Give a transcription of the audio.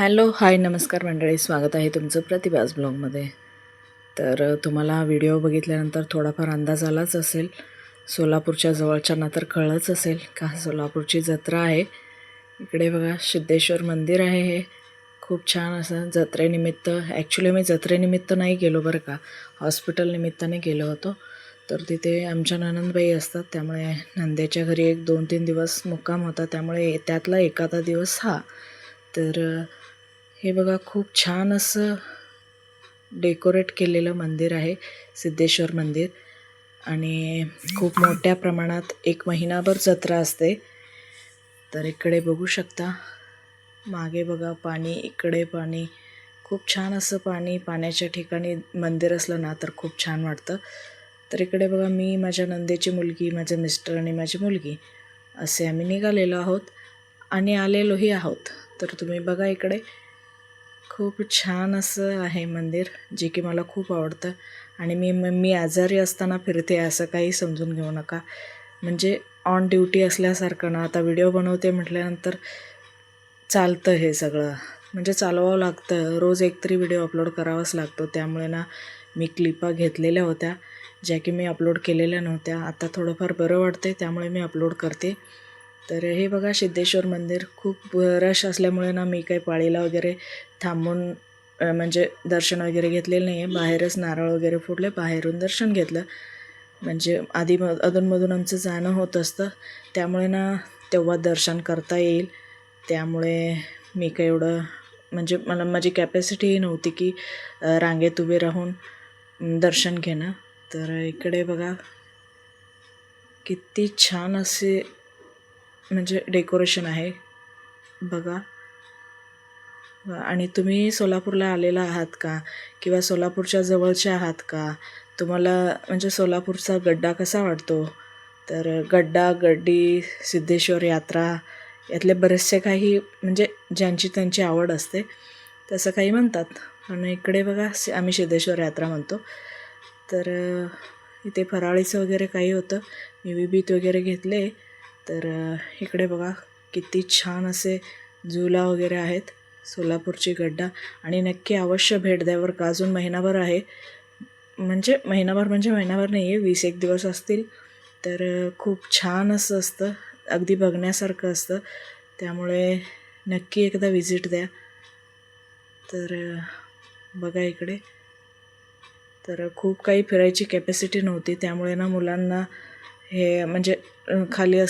Hello hi नमस्कार मंडळी. स्वागत आहे तुमचं प्रतिभास ब्लॉगमध्ये. तर तुम्हाला व्हिडिओ बघितल्यानंतर थोडाफार अंदाज आलाच असेल. सोलापूरच्या जवळच्यांना तर कळलंच असेल का? सोलापूरची जत्रा आहे. इकडे बघा सिद्धेश्वर मंदिर आहे हे. खूप छान असं जत्रेनिमित्त ॲक्च्युली मी जत्रेनिमित्त नाही गेलो बरं का. हॉस्पिटल निमित्ताने गेलो होतो. तर तिथे आमच्या ननंदबाई असतात. त्यामुळे नंदेच्या घरी एक दोन तीन दिवस मुक्काम होता. त्यामुळे त्यातला एखादा दिवस हा. तर हे बघा खूप छान असं डेकोरेट केलेलं मंदिर आहे सिद्धेश्वर मंदिर. आणि खूप मोठ्या प्रमाणात एक महिनाभर जत्रा असते. तर इकडे बघू शकता मागे बघा पाणी इकडे पाणी. खूप छान असं पाणी पाण्याच्या ठिकाणी मंदिर असलं ना तर खूप छान वाटतं. तर इकडे बघा मी माझ्या नंदेची मुलगी माझे मिस्टर आणि माझी मुलगी असे आम्ही निघालेलो आहोत आणि आलेलोही आहोत. तर तुम्ही बघा इकडे खूप छान असं आहे मंदिर जे की मला खूप आवडतं. आणि मी मी आजारी असताना फिरते असं काही समजून घेऊ नका. म्हणजे ऑन ड्युटी असल्यासारखं ना आता व्हिडिओ बनवते म्हटल्यानंतर चालतं हे सगळं. म्हणजे चालवावं लागतं. रोज एक तरी व्हिडिओ अपलोड करावाच लागतो. त्यामुळे ना मी क्लिपा घेतलेल्या होत्या. ज्या की मी अपलोड केलेल्या नव्हत्या. आता थोडंफार बरं वाटते त्यामुळे मी अपलोड करते. तर हे बघा सिद्धेश्वर मंदिर खूप रश असल्यामुळे ना मी काही पाळीला वगैरे थांबून म्हणजे दर्शन वगैरे घेतलेलं नाही आहे बाहेरच नारळ वगैरे फुटले बाहेरून दर्शन घेतलं. म्हणजे आधी म अधूनमधून आमचं जाणं होत असतं. त्यामुळे ना तेव्हा दर्शन करता येईल. त्यामुळे मी काही एवढं म्हणजे मला माझी कॅपॅसिटीही नव्हती की रांगेत उभे राहून दर्शन घेणं. तर इकडे बघा किती छान असे म्हणजे डेकोरेशन आहे. बघा. आणि तुम्ही सोलापूरला आलेला आहात का? किंवा सोलापूरच्या जवळच्या आहात का? तुम्हाला म्हणजे सोलापूरचा गड्डा कसा वाटतो? तर गड्डा गड्डी सिद्धेश्वर यात्रा यातले बरेचसे काही म्हणजे ज्यांची त्यांची आवड असते तसं काही म्हणतात. पण इकडे बघा सि- आम्ही सिद्धेश्वर यात्रा म्हणतो. तर इथे फराळीचं वगैरे काही होतं. मी विभीत वगैरे घेतले. तर इकडे बघा किती छान असे झुला वगैरे आहेत सोलापूरची गड्डा. आणि नक्की अवश्य भेट द्यावर का अजून महिनाभर आहे. म्हणजे महिनाभर म्हणजे महिनाभर नाही आहे वीस एक दिवस असतील. तर खूप छान असं असतं अगदी बघण्यासारखं असतं. त्यामुळे नक्की एकदा विजिट द्या. तर बघा इकडे. तर खूप काही फिरायची कॅपॅसिटी नव्हती त्यामुळे ना मुलांना हे म्हणजे खाली अस